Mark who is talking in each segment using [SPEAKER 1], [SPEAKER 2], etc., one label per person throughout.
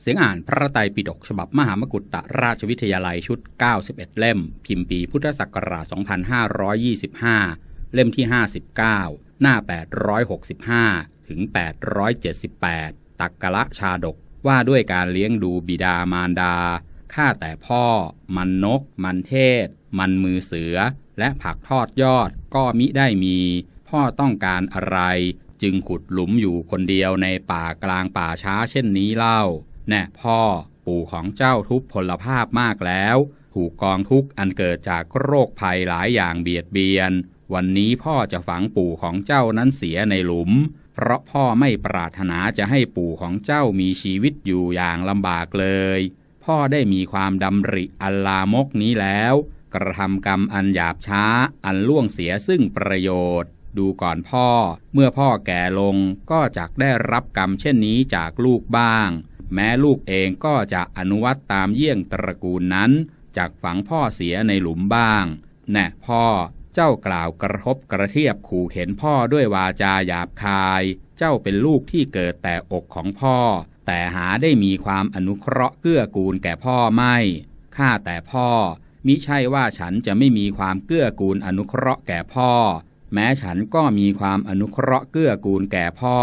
[SPEAKER 1] เสียงอ่านพระไตรปิฎกฉบับมหามกุฏตราชวิทยาลัยชุด 91 เล่ม พิมพ์ปีพุทธศักราช 2525 เล่มที่ 59 หน้า 865 ถึง 878 ตักกะละชาดกว่าด้วยการเลี้ยงดูบิดามารดา ข้าแต่พ่อ มันนก มันเทศ มันมือเสือ และผักทอดยอดก็มิได้มี พ่อต้องการอะไร จึงขุดหลุมอยู่คนเดียวในป่ากลางป่าช้าเช่นนี้เล่า แน่พ่อ ปู่ของเจ้าทุกพลภาพมากแล้ว ถูกกองทุกข์อันเกิดจากโรคภัยหลายอย่างเบียดเบียน วันนี้พ่อจะฝังปู่ของเจ้านั้นเสียในหลุม เพราะพ่อไม่ปรารถนาจะให้ปู่ของเจ้ามีชีวิตอยู่อย่างลำบากเลย พ่อได้มีความดำริอัลลามกนี้แล้ว กระทำกรรมอันหยาบช้าอันล่วงเสียซึ่งประโยชน์ดูก่อนพ่อ เมื่อพ่อแก่ลงก็จักได้รับกรรมเช่นนี้จากลูกบ้าง แม้ลูกเองก็จะอนุวัตตามเยี่ยงตระกูลนั้นจากฝังพ่อเสียในหลุมบ้าง แน่พ่อเจ้ากล่าวกระทบกระเทียบขู่เข็นพ่อด้วยวาจาหยาบคาย เจ้าเป็นลูกที่เกิดแต่อกของพ่อ แต่หาได้มีความอนุเคราะห์เกื้อกูลแก่พ่อไม่ ข้าแต่พ่อ มิใช่ว่าฉันจะไม่มีความเกื้อกูลอนุเคราะห์แก่พ่อ แม้ฉันก็มีความอนุเคราะห์เกื้อกูลแก่พ่อ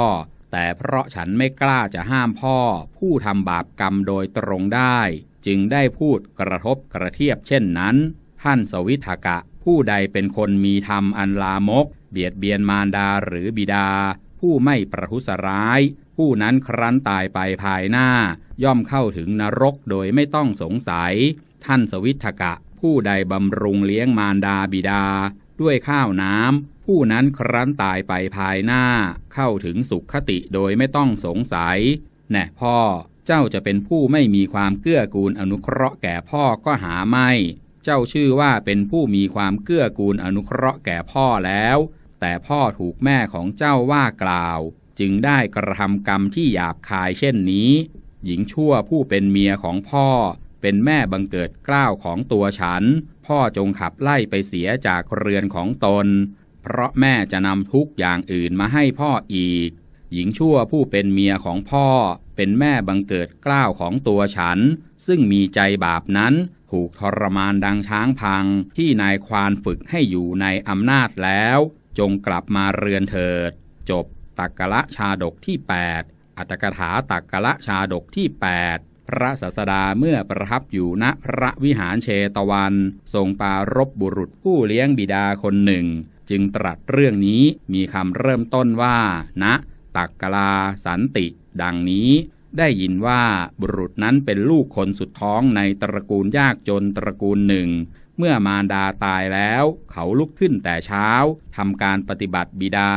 [SPEAKER 1] แต่เพราะฉันไม่กล้าจะห้ามพ่อ ผู้ทำบาปกรรมโดยตรงได้ จึงได้พูดกระทบกระเทียบเช่นนั้น ท่านสวิทกะ ผู้ใดเป็นคนมีธรรมอันลามก เบียดเบียนมารดาหรือบิดา ผู้ไม่ประทุษร้าย ผู้นั้นครั้นตายไปภายหน้า ย่อมเข้าถึงนรกโดยไม่ต้องสงสัย ท่านสวิทกะ ผู้ใดบำรุงเลี้ยงมารดาบิดา ด้วยข้าวน้ำ ผู้นั้นครั้นตายไปภายหน้า เข้าถึงสุขคติโดยไม่ต้องสงสัย แน่พ่อเจ้าจะเป็นผู้ไม่มีความเกื้อกูลอนุเคราะห์แก่พ่อก็หาไม่ เจ้าชื่อว่าเป็นผู้มีความเกื้อกูลอนุเคราะห์แก่พ่อแล้ว แต่พ่อถูกแม่ของเจ้าว่ากล่าว จึงได้กระทำกรรมที่หยาบคายเช่นนี้ หญิงชั่วผู้เป็นเมียของพ่อ เป็นแม่บังเกิดกล้าวของตัวฉัน พ่อจงขับไล่ไปเสียจากเรือนของตน เพราะแม่จะนำทุกอย่างอื่นมาให้พ่ออีก หญิงชั่วผู้เป็นเมียของพ่อ เป็นแม่บังเกิดกล้าวของตัวฉัน ซึ่งมีใจบาปนั้นถูกทรมานดังช้างพังที่นายควานฝึกให้อยู่ในอำนาจแล้ว จงกลับมาเรือนเถิด จบตักกะละชาดกที่ 8 อัตกถาตักกะละชาดกที่ 8 พระศาสดาเมื่อประทับอยู่ณพระวิหารเชตวัน ทรงปารบบุรุษผู้เลี้ยงบิดาคนหนึ่ง จึงตรัสเรื่องนี้มีคำเริ่มต้นว่าณตักกลาสันติ ดังนี้ ได้ยินว่าบุรุษนั้นเป็นลูกคนสุดท้องในตระกูลยากจนตระกูลหนึ่ง เมื่อมารดาตายแล้ว เขาลุกขึ้นแต่เช้าทำการปฏิบัติบิดา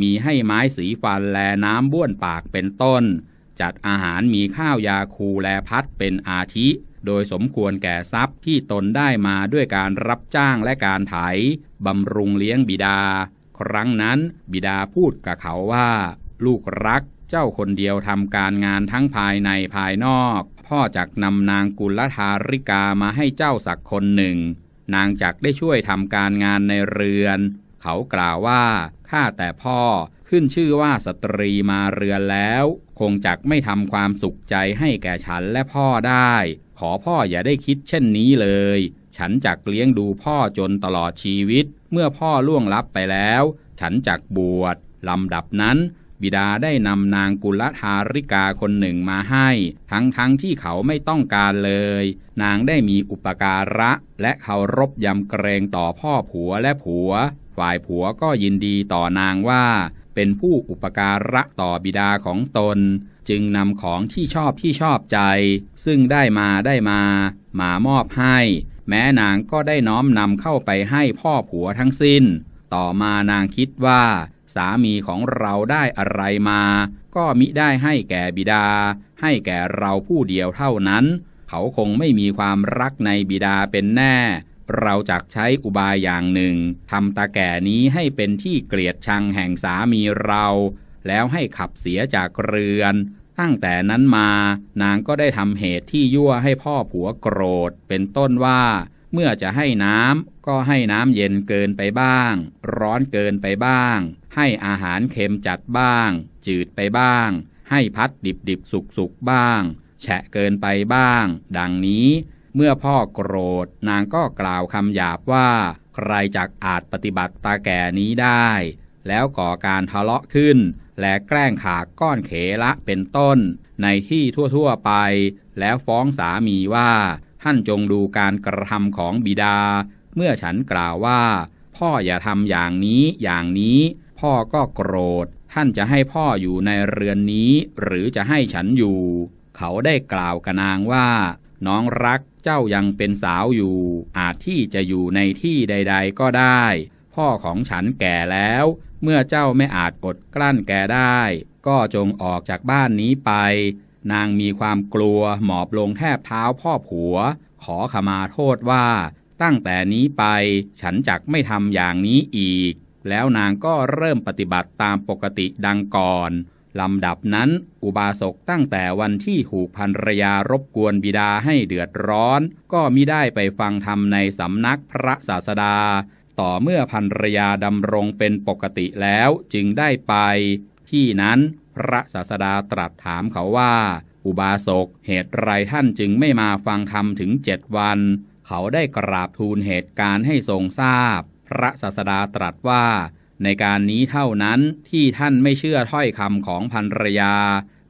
[SPEAKER 1] มีให้ไม้สีฟันแลน้ำบ้วนปากเป็นต้น จัดอาหารมีข้าวยาคูแลพัดเป็นอาทิ โดยสมควรแก่ทรัพย์ที่ตนได้มาด้วยการรับจ้างและการไถบำรุงเลี้ยงบิดา ครั้งนั้นบิดาพูดกับเขาว่า ลูกรักเจ้าคนเดียวทำการงานทั้งภายในภายนอก พ่อจักนำนางกุลธาริกามาให้เจ้าสักคนหนึ่ง นางจักได้ช่วยทำการงานในเรือน เขากล่าวว่าข้าแต่พ่อขึ้นชื่อว่าสตรีมาเรือนแล้ว คงจักไม่ทำความสุขใจให้แก่ฉันและพ่อได้ ขอพ่ออย่าได้คิดเช่นนี้เลย ฉันจักเลี้ยงดูพ่อจนตลอดชีวิต เมื่อพ่อล่วงลับไปแล้ว ฉันจักบวชลำดับนั้น บิดาได้นำนางกุลธาริกาคนหนึ่งมาให้ ทั้งทั้งที่เขาไม่ต้องการเลย นางได้มีอุปการะ และเคารพยำเกรงต่อพ่อผัวและผัว ฝ่ายผัวก็ยินดีต่อนางว่า เป็นผู้อุปการะต่อบิดาของตน จึงนำของที่ชอบที่ชอบใจ ซึ่งได้มาได้มา มามอบให้ แม้นางก็ได้น้อมนำเข้าไปให้พ่อผัวทั้งสิ้น ต่อมานางคิดว่า สามีของเราได้อะไรมา ก็มิได้ให้แก่บิดา ให้แก่เราผู้เดียวเท่านั้น เขาคงไม่มีความรักในบิดาเป็นแน่เราจักใช้อุบายอย่างหนึ่งทำตาแก่นี้ให้เป็นที่เกลียดชังแห่งสามีเรา แล้วให้ขับเสียจากเรือน ตั้งแต่นั้นมานางก็ได้ทำเหตุที่ยั่วให้พ่อผัวโกรธ เป็นต้นว่า เมื่อจะให้น้ำก็ให้น้ำเย็นเกินไปบ้าง ร้อนเกินไปบ้าง ให้อาหารเค็มจัดบ้าง จืดไปบ้าง ให้พัดดิบดิบสุกสุกบ้าง แฉะเกินไปบ้าง ดังนี้เมื่อพ่อโกรธนางก็กล่าวคำหยาบว่า ใครจักอาจปฏิบัติตาแก่นี้ได้ แล้วก่อการทะเลาะขึ้น และแกล้งขาก้อนเขละเป็นต้น ในที่ทั่วๆไป แล้วฟ้องสามีว่า ท่านจงดูการกระทำของบิดา เมื่อฉันกล่าวว่า พ่ออย่าทำอย่างนี้อย่างนี้ พ่อก็โกรธ ท่านจะให้พ่ออยู่ในเรือนนี้ หรือจะให้ฉันอยู่ เขาได้กล่าวกับนางว่า น้องรักเจ้ายังเป็นสาวอยู่ อาจที่จะอยู่ในที่ใด ๆ ก็ได้ พ่อของฉันแก่แล้ว เมื่อเจ้าไม่อาจอดกลั้นแกได้ ก็จงออกจากบ้านนี้ไป นางมีความกลัวหมอบลงแทบเท้าพ่อผัว ขอขมาโทษว่า ตั้งแต่นี้ไปฉันจักไม่ทำอย่างนี้อีก แล้วนางก็เริ่มปฏิบัติตามปกติดังก่อนลำดับนั้นอุบาสกตั้งแต่วันที่ถูกภรรยารบกวนบิดาให้เดือดร้อน ก็มิได้ไปฟังธรรมในสำนักพระศาสดา ต่อเมื่อภรรยาดำรงเป็นปกติแล้วจึงได้ไป ที่นั้นพระศาสดาตรัสถามเขาว่า อุบาสกเหตุไรท่านจึงไม่มาฟังธรรมถึงเจ็ดวัน เขาได้กราบทูลเหตุการณ์ให้ทรงทราบ พระศาสดาตรัสว่า ในการนี้เท่านั้นที่ท่านไม่เชื่อถ้อยคำของภรรยา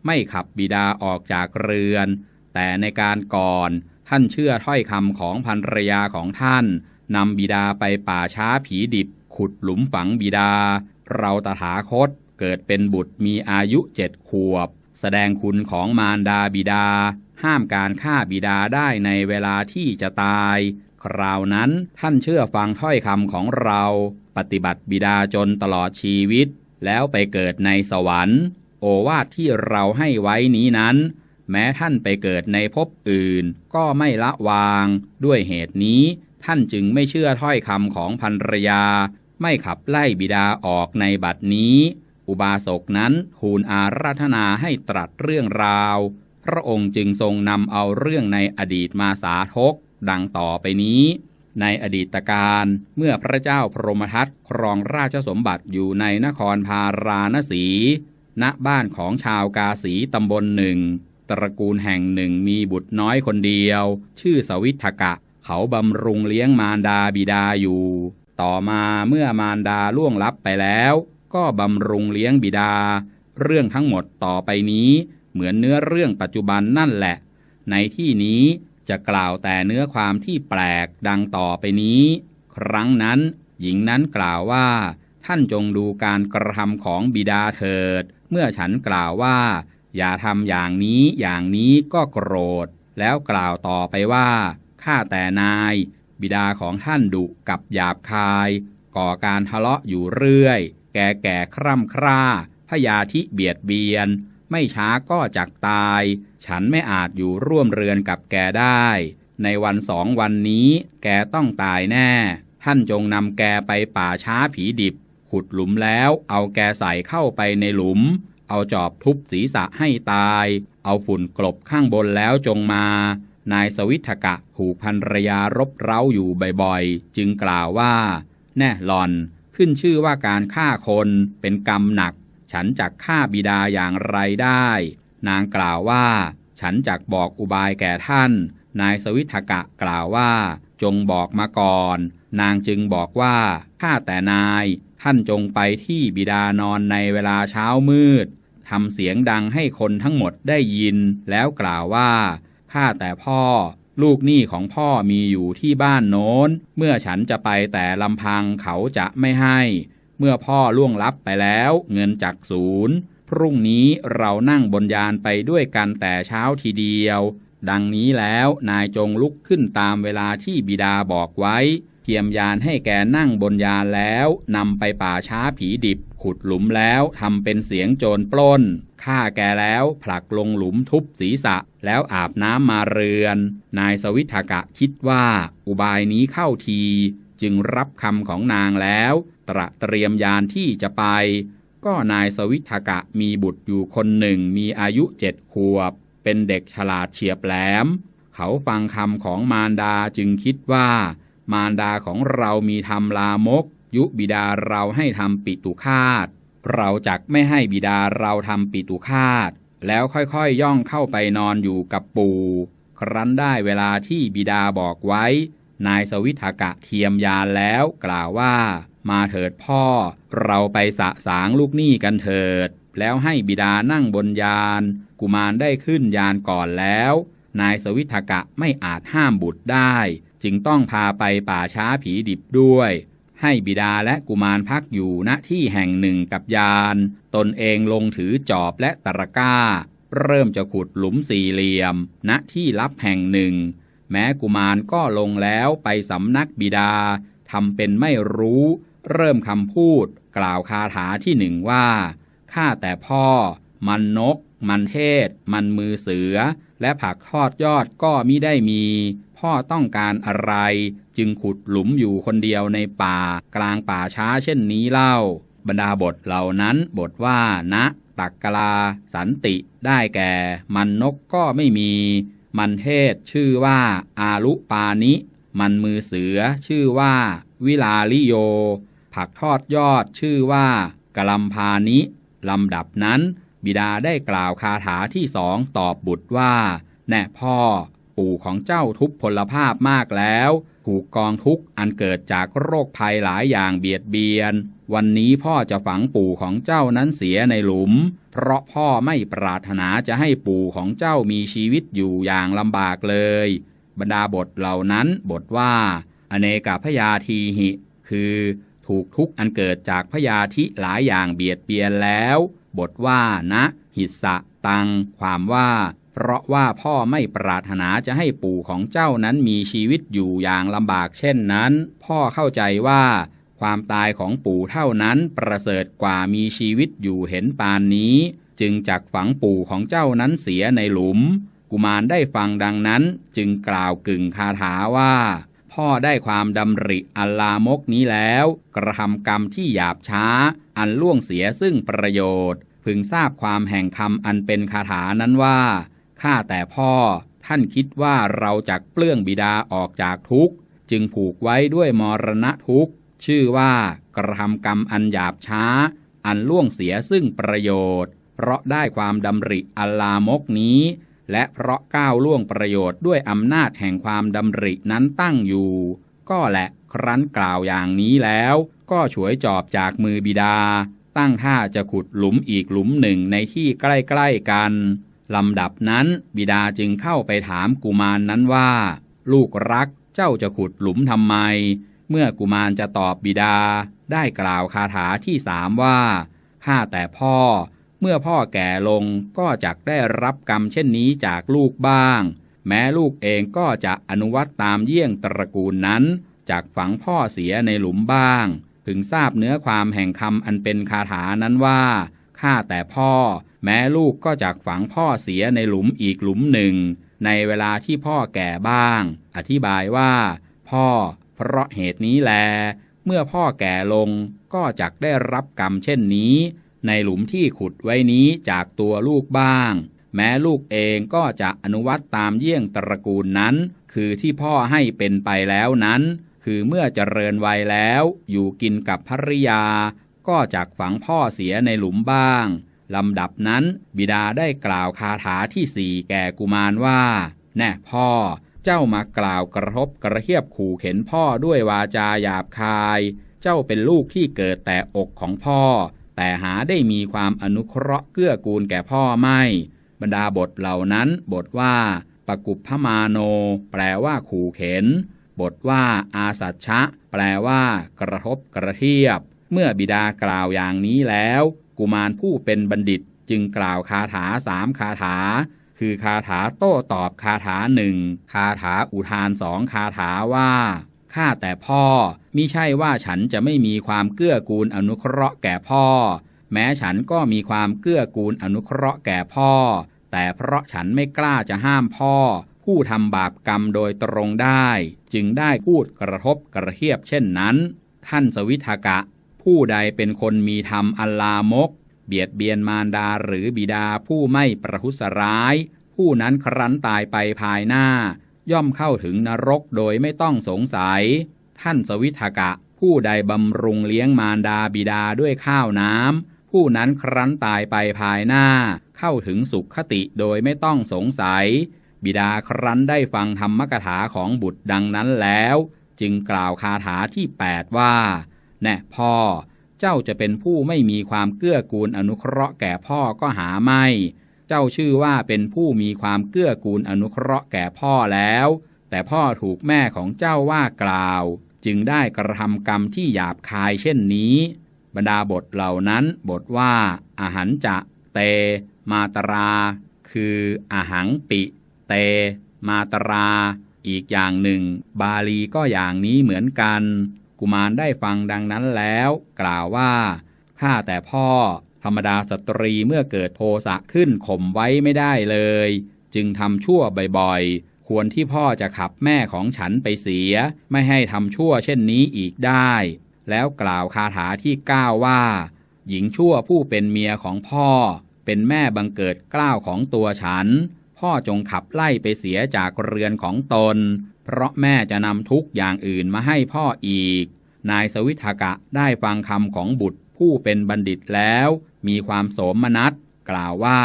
[SPEAKER 1] ไม่ขับบิดาออกจากเรือน แต่ในการก่อนท่านเชื่อถ้อยคำของภรรยาของท่าน นำบิดาไปป่าช้าผีดิบ ขุดหลุมฝังบิดา เราตถาคตเกิดเป็นบุตรมีอายุเจ็ดขวบ แสดงคุณของมารดาบิดา ห้ามการฆ่าบิดาได้ในเวลาที่จะตาย คราวนั้นท่านเชื่อฟังถ้อยคำของเรา ปฏิบัติบิดาจนตลอดชีวิต แล้วไปเกิดในสวรรค์ โอวาทที่เราให้ไว้นี้นั้นแม้ท่านไปเกิดในภพอื่น ก็ไม่ละวาง ด้วยเหตุนี้ ท่านจึงไม่เชื่อถ้อยคำของภรรยา ไม่ขับไล่บิดาออกในบัดนี้ อุบาสกนั้นทูลอาราธนาให้ตรัสเรื่องราว พระองค์จึงทรงนำเอาเรื่องในอดีตมาสาธก ดังต่อไปนี้ ในอดีตการเมื่อพระเจ้าพรหมทัตครองราชสมบัติอยู่ในนครพาราณสี ณบ้านของชาวกาสีตำบลหนึ่งตระกูลแห่งหนึ่งมีบุตรน้อยคนเดียว ชื่อสวิทกะ เขาบำรุงเลี้ยงมารดาบิดาอยู่ ต่อมาเมื่อมารดาล่วงลับไปแล้ว ก็บำรุงเลี้ยงบิดา เรื่องทั้งหมดต่อไปนี้ เหมือนเนื้อเรื่องปัจจุบันนั่นแหละ ในที่นี้จะกล่าวแต่เนื้อความที่แปลกดังต่อไปนี้ ครั้งนั้น หญิงนั้นกล่าวว่า ท่านจงดูการกระทำของบิดาเถิด เมื่อฉันกล่าวว่า อย่าทำอย่างนี้อย่างนี้ก็โกรธ แล้วกล่าวต่อไปว่า ข้าแต่นาย บิดาของท่านดุกับหยาบคาย ก่อการทะเลาะอยู่เรื่อย แก่แก่คร่ำคร่าพยาธิเบียดเบียน ไม่ช้าก็จักตาย ฉันไม่อาจอยู่ร่วมเรือนกับแกได้ ในวันสองวันนี้แกต้องตายแน่ ท่านจงนำแกไปป่าช้าผีดิบ ขุดหลุมแล้วเอาแกใส่เข้าไปในหลุม เอาจอบทุบศีรษะให้ตาย เอาฝุ่นกลบข้างบนแล้วจงมา นายสวิทกะถูกภรรยารบเร้าอยู่บ่อยๆ จึงกล่าวว่า แน่หลอนขึ้นชื่อว่าการฆ่าคนเป็นกรรมหนัก ฉันจักฆ่าบิดาอย่างไรได้ นางกล่าวว่า ฉันจักบอกอุบายแก่ท่าน นายสวิทกะกล่าวว่า จงบอกมาก่อน นางจึงบอกว่าข้าแต่นายท่านจงไปที่บิดานอนในเวลาเช้ามืดทำเสียงดังให้คนทั้งหมดได้ยิน แล้วกล่าวว่า ข้าแต่พ่อ ลูกหนี้ของพ่อมีอยู่ที่บ้านโน้น เมื่อฉันจะไปแต่ลำพังเขาจะไม่ให้ เมื่อพ่อล่วงลับไปแล้วเงินจากศูนย์พรุ่งนี้เรานั่งบนยานไปด้วยกันแต่เช้าทีเดียว ดังนี้แล้วนายจงลุกขึ้นตามเวลาที่บิดาบอกไว้ เทียมยานให้แกนั่งบนยานแล้วนำไปป่าช้าผีดิบ ขุดหลุมแล้วทำเป็นเสียงโจรปล้นฆ่าแกแล้วผลักลงหลุมทุบศีรษะ แล้วอาบน้ำมาเรือน นายสวิทกะคิดว่า อุบายนี้เข้าที จึงรับคำของนางแล้ว ตระเตรียมยานที่จะไป ก็นายสวิทกะมีบุตรอยู่คนหนึ่งมีอายุเจ็ดขวบ เป็นเด็กฉลาดเฉียบแหลม เขาฟังคำของมารดาจึงคิดว่า มารดาของเรามีทำลามก ยุบิดาเราให้ทำปิตุคาต เราจักไม่ให้บิดาเราทำปิตุคาต แล้วค่อยๆย่องเข้าไปนอนอยู่กับปู่ ครั้นได้เวลาที่บิดาบอกไว้ นายสวิทกะเทียมยานแล้วกล่าวว่า มาเถิดพ่อ เราไปสะสางลูกหนี้กันเถิด แล้วให้บิดานั่งบนยาน กุมารได้ขึ้นยานก่อนแล้ว นายสวิทกะไม่อาจห้ามบุตรได้ จึงต้องพาไปป่าช้าผีดิบด้วย ให้บิดาและกุมารพักอยู่ณที่แห่งหนึ่งกับยาน ตนเองลงถือจอบและตะระก้า เริ่มจะขุดหลุมสี่เหลี่ยม ณที่ลับแห่งหนึ่ง แม้กุมารก็ลงแล้วไปสำนักบิดาทำเป็นไม่รู้ เริ่มคำพูด กล่าวคาถาที่หนึ่งว่าข้าแต่พ่อ มันนก มันเทศ มันมือเสือ และผักทอดยอดก็มิได้มี พ่อต้องการอะไร จึงขุดหลุมอยู่คนเดียวในป่า กลางป่าช้าเช่นนี้เล่า บรรดาบทเหล่านั้นบทว่านะตักกลา สันติ ได้แก่ มันนกก็ไม่มี มันเทศชื่อว่า อาลุปานิ มันมือเสือชื่อว่า วิลาลิโย ผักทอดยอดชื่อว่ากลัมพานิ ลำดับนั้น บิดาได้กล่าวคาถาที่สองตอบบุตรว่า แน่พ่อ ปู่ของเจ้าทุกพลภาพมากแล้ว ถูกกองทุกข์อันเกิดจากโรคภัยหลายอย่างเบียดเบียน วันนี้พ่อจะฝังปู่ของเจ้านั้นเสียในหลุม เพราะพ่อไม่ปรารถนาจะให้ปู่ของเจ้ามีชีวิตอยู่อย่างลำบากเลย บรรดาบทเหล่านั้นบทว่า อเนกพยาทีหิ คือถูกทุกข์อันเกิดจากพยาธิหลายอย่างเบียดเบียนแล้ว บทว่านะ หิสะตัง ความว่า เพราะว่าพ่อไม่ปรารถนาจะให้ปู่ของเจ้านั้นมีชีวิตอยู่อย่างลำบากเช่นนั้น พ่อเข้าใจว่า ความตายของปู่เท่านั้นประเสริฐกว่ามีชีวิตอยู่เห็นปานนี้ จึงจักฝังปู่ของเจ้านั้นเสียในหลุม กุมารได้ฟังดังนั้นจึงกล่าวกึ่งคาถาว่า พ่อได้ความดำริอัลลามกนี้แล้ว กระทำกรรมที่หยาบช้า อันล่วงเสียซึ่งประโยชน์ พึงทราบความแห่งคำอันเป็นคาถานั้นว่า ข้าแต่พ่อท่านคิดว่าเราจักเปลื้องบิดาออกจากทุกข์ จึงผูกไว้ด้วยมรณะทุกข์ ชื่อว่ากระทำกรรมอันหยาบช้า อันล่วงเสียซึ่งประโยชน์ เพราะได้ความดำริอัลลามกนี้ และเพราะก้าวล่วงประโยชน์ด้วยอำนาจแห่งความดำรินั้นตั้งอยู่ ก็แหละครั้นกล่าวอย่างนี้แล้ว ก็ฉวยจอบจากมือบิดา ตั้งท่าจะขุดหลุมอีกหลุมหนึ่งในที่ใกล้ๆกัน ลำดับนั้นบิดาจึงเข้าไปถามกุมารนนั้นว่า ลูกรักเจ้าจะขุดหลุมทำไม เมื่อกุมารจะตอบบิดา ได้กล่าวคาถาที่สามว่าข้าแต่พ่อ เมื่อพ่อแก่ลงก็จักได้รับกรรมเช่นนี้จากลูกบ้าง แม้ลูกเองก็จะอนุวัตตามเยี่ยงตระกูลนั้นจากฝังพ่อเสียในหลุมบ้าง ถึงทราบเนื้อความแห่งคำอันเป็นคาถานั้นว่าข้าแต่พ่อ แม้ลูกก็จากฝังพ่อเสียในหลุมอีกหลุมหนึ่ง ในเวลาที่พ่อแก่บ้าง อธิบายว่า พ่อเพราะเหตุนี้แล เมื่อพ่อแก่ลงก็จักได้รับกรรมเช่นนี้ ในหลุมที่ขุดไว้นี้จากตัวลูกบ้าง แม้ลูกเองก็จะอนุวัตตามเยี่ยงตระกูลนั้น คือที่พ่อให้เป็นไปแล้วนั้น คือเมื่อเจริญวัยแล้ว อยู่กินกับภริยา ก็จากฝังพ่อเสียในหลุมบ้าง ลำดับนั้นบิดาได้กล่าวคาถาที่สี่แก่กุมารว่า แน่พ่อเจ้ามากล่าวกระทบกระเทียบขู่เข็นพ่อด้วยวาจาหยาบคาย เจ้าเป็นลูกที่เกิดแต่อกของพ่อ แต่หาได้มีความอนุเคราะห์เกื้อกูลแก่พ่อไม่ บรรดาบทเหล่านั้น บทว่า ปกุปพมาโน แปลว่าขู่เข็น บทว่า อาสัชชะ แปลว่า กระทบกระเทียบ เมื่อบิดากล่าวอย่างนี้แล้ว กุมารผู้เป็นบัณฑิตจึงกล่าวคาถาสามคาถา คือคาถาโต้ตอบคาถาหนึ่งคาถาอุทานสองคาถาว่าข้าแต่พ่อมิใช่ว่าฉันจะไม่มีความเกื้อกูลอนุเคราะห์แก่พ่อ แม้ฉันก็มีความเกื้อกูลอนุเคราะห์แก่พ่อ แต่เพราะฉันไม่กล้าจะห้ามพ่อ ผู้ทำบาปกรรมโดยตรงได้ จึงได้พูดกระทบกระเทียบเช่นนั้น ท่านสวิทากะ ผู้ใดเป็นคนมีธรรมอัลลามก เบียดเบียนมารดาหรือบิดาผู้ไม่ประทุษร้าย ผู้นั้นครั้นตายไปภายหน้า ย่อมเข้าถึงนรกโดยไม่ต้องสงสัย ท่านสวิทกะ ผู้ใดบำรุงเลี้ยงมารดาบิดาด้วยข้าวน้ำผู้นั้นครั้นตายไปภายหน้า เข้าถึงสุขคติโดยไม่ต้องสงสัย บิดาครั้นได้ฟังธรรมกถาของบุตรดังนั้นแล้ว จึงกล่าวคาถาที่ 8 ว่า แน่พ่อ เจ้าจะเป็นผู้ไม่มีความเกื้อกูลอนุเคราะห์แก่พ่อก็หาไม่ เจ้าชื่อว่าเป็นผู้มีความเกื้อกูลอนุเคราะห์แก่พ่อแล้ว แต่พ่อถูกแม่ของเจ้าว่ากล่าว จึงได้กระทำกรรมที่หยาบคายเช่นนี้ บรรดาบทเหล่านั้นบทว่า อาหันจะ เต มาตรา คืออาหังปิ เต มาตรา อีกอย่างหนึ่ง บาลีก็อย่างนี้เหมือนกัน กุมารได้ฟังดังนั้นแล้ว กล่าวว่าข้าแต่พ่อธรรมดาสตรีเมื่อเกิดโทสะขึ้นข่มไว้ไม่ได้เลย จึงทำชั่วบ่อยๆ ควรที่พ่อจะขับแม่ของฉันไปเสีย ไม่ให้ทำชั่วเช่นนี้อีกได้ แล้วกล่าวคาถาที่ก้าว่า หญิงชั่วผู้เป็นเมียของพ่อ เป็นแม่บังเกิดกล้าวของตัวฉัน พ่อจงขับไล่ไปเสียจากเรือนของตน เพราะแม่จะนำทุกอย่างอื่นมาให้พ่ออีก นายสวิทกะได้ฟังคำของบุตรผู้เป็นบัณฑิตแล้ว มีความโสมนัส กล่าวว่า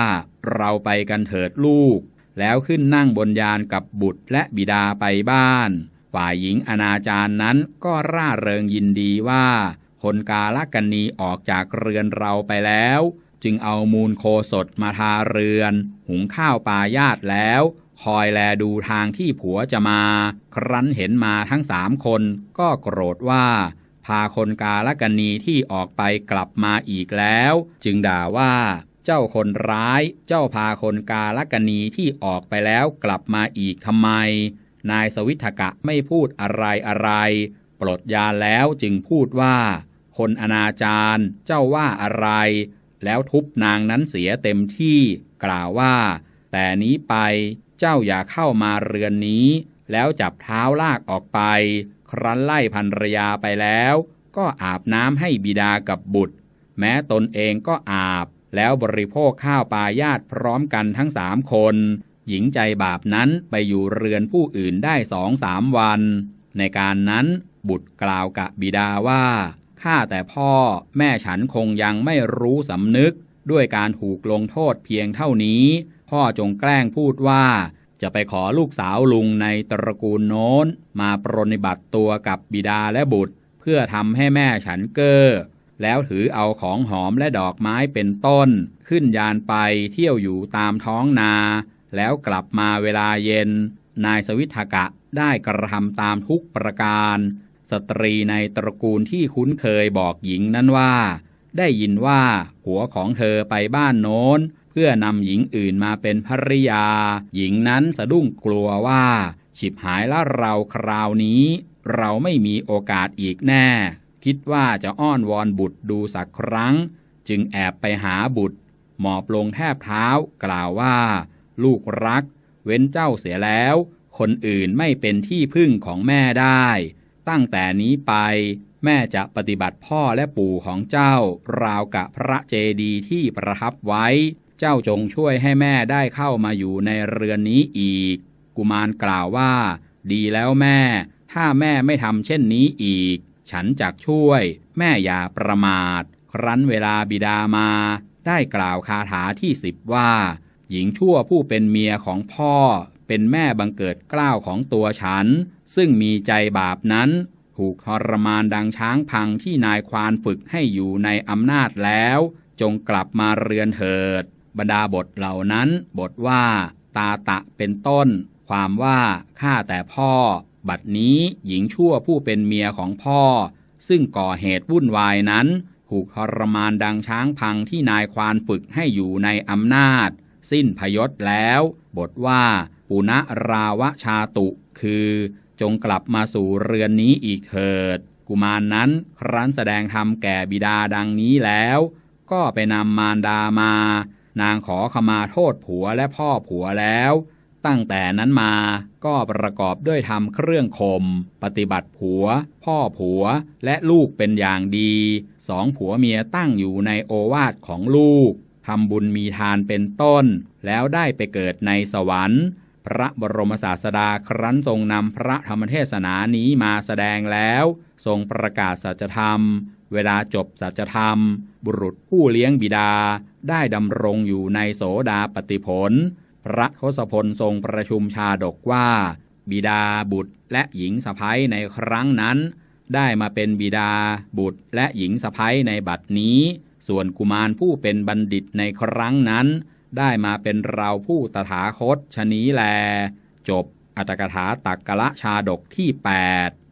[SPEAKER 1] เราไปกันเถิดลูก แล้วขึ้นนั่งบนยานกับบุตรและบิดาไปบ้าน ฝ่ายหญิงอนาจารนั้นก็ร่าเริงยินดีว่า คนกาลกันนีออกจากเรือนเราไปแล้ว จึงเอามูลโคสดมาทาเรือน หุงข้าวปลายาตแล้ว คอยแลดูทางที่ผัวจะมา ครั้นเห็นมาทั้งสามคนก็โกรธว่า พาคนกาลกันนีที่ออกไปกลับมาอีกแล้ว จึงด่าว่า เจ้าคนร้าย เจ้าพาคนกาลกันนีที่ออกไปแล้วกลับมาอีกทำไม นายสวิทกะไม่พูดอะไรอะไรปลดยาแล้วจึงพูดว่า คนอนาจารเจ้าว่าอะไร แล้วทุบนางนั้นเสียเต็มที่กล่าวว่า แต่นี้ไปเจ้าอย่าเข้ามาเรือนนี้ แล้วจับเท้าลากออกไป ครั้นไล่ภรรยาไปแล้ว ก็อาบน้ำให้บิดากับบุตร แม้ตนเองก็อาบ แล้วบริโภคข้าวปลายาตพร้อมกันทั้งสามคน หญิงใจบาปนั้นไปอยู่เรือนผู้อื่นได้สองสามวัน ในการนั้นบุตรกล่าวกับบิดาว่า ข้าแต่พ่อแม่ฉันคงยังไม่รู้สำนึก ด้วยการถูกลงโทษเพียงเท่านี้ พ่อจงแกล้งพูดว่า จะไปขอลูกสาวลุงในตระกูลโน้น มาปรนนิบัติตัวกับบิดาและบุตร เพื่อทำให้แม่ฉันเก้อแล้วถือเอาของหอมและดอกไม้เป็นต้น ขึ้นยานไปเที่ยวอยู่ตามท้องนา แล้วกลับมาเวลาเย็น นายสวิทกะได้กระทำตามทุกประการ สตรีในตระกูลที่คุ้นเคยบอกหญิงนั้นว่า ได้ยินว่าผัวของเธอไปบ้านโน้น เพื่อนำหญิงอื่นมาเป็นภริยา หญิงนั้นสะดุ้งกลัวว่า ฉิบหายละเราคราวนี้ เราไม่มีโอกาสอีกแน่ คิดว่าจะอ้อนวอนบุตรดูสักครั้ง จึงแอบไปหาบุตร หมอบลงแทบเท้ากล่าวว่า ลูกรัก เว้นเจ้าเสียแล้ว คนอื่นไม่เป็นที่พึ่งของแม่ได้ ตั้งแต่นี้ไป แม่จะปฏิบัติพ่อและปู่ของเจ้า ราวกับพระเจดีย์ที่ประทับไว้ เจ้าจงช่วยให้แม่ได้เข้ามาอยู่ในเรือนนี้อีก กุมารกล่าวว่า ดีแล้วแม่ ถ้าแม่ไม่ทำเช่นนี้อีก ฉันจักช่วย แม่อย่าประมาท ครั้นเวลาบิดามา ได้กล่าวคาถาที่สิบว่า หญิงชั่วผู้เป็นเมียของพ่อ เป็นแม่บังเกิดกล้าวของตัวฉัน ซึ่งมีใจบาปนั้น ถูกทรมานดังช้างพังที่นายควานฝึกให้อยู่ในอำนาจแล้ว จงกลับมาเรือนเถิด บรรดาบทเหล่านั้น บทว่า ตาตะเป็นต้น ความว่าข้าแต่พ่อ บัดนี้หญิงชั่วผู้เป็นเมียของพ่อ ซึ่งก่อเหตุวุ่นวายนั้น ถูกทรมานดังช้างพังที่นายควานฝึกให้อยู่ในอำนาจ สิ้นพยศแล้ว บทว่า ปุณราวชาตุ คือจงกลับมาสู่เรือนนี้อีกเถิด กุมารนนั้นครั้นแสดงธรรมแก่บิดาดังนี้แล้ว ก็ไปนำมารดามา นางขอขมาโทษผัวและพ่อผัวแล้ว ตั้งแต่นั้นมาก็ประกอบด้วยทำเครื่องคม ปฏิบัติผัว พ่อผัวและลูกเป็นอย่างดี สองผัวเมียตั้งอยู่ในโอวาทของลูก ทำบุญมีทานเป็นต้น แล้วได้ไปเกิดในสวรรค์ พระบรมศาสดาครั้นทรงนำพระธรรมเทศนานี้มาแสดงแล้ว ทรงประกาศสัจธรรม เวลาจบสัจธรรม บุรุษผู้เลี้ยงบิดา ได้ดำรงอยู่ในโสดาปฏิผล พระทศพลทรงประชุมชาดกว่า บิดาบุตรและหญิงสะพ้ยในครั้งนั้น ได้มาเป็นบิดาบุตรและหญิงสะพ้ยในบัดนี้ ส่วนกุมารผู้เป็นบัณฑิตในครั้งนั้น ได้มาเป็นเราผู้ตถาคตชะนี้แล จบอัตถกถาตักกะละชาดกที่ 8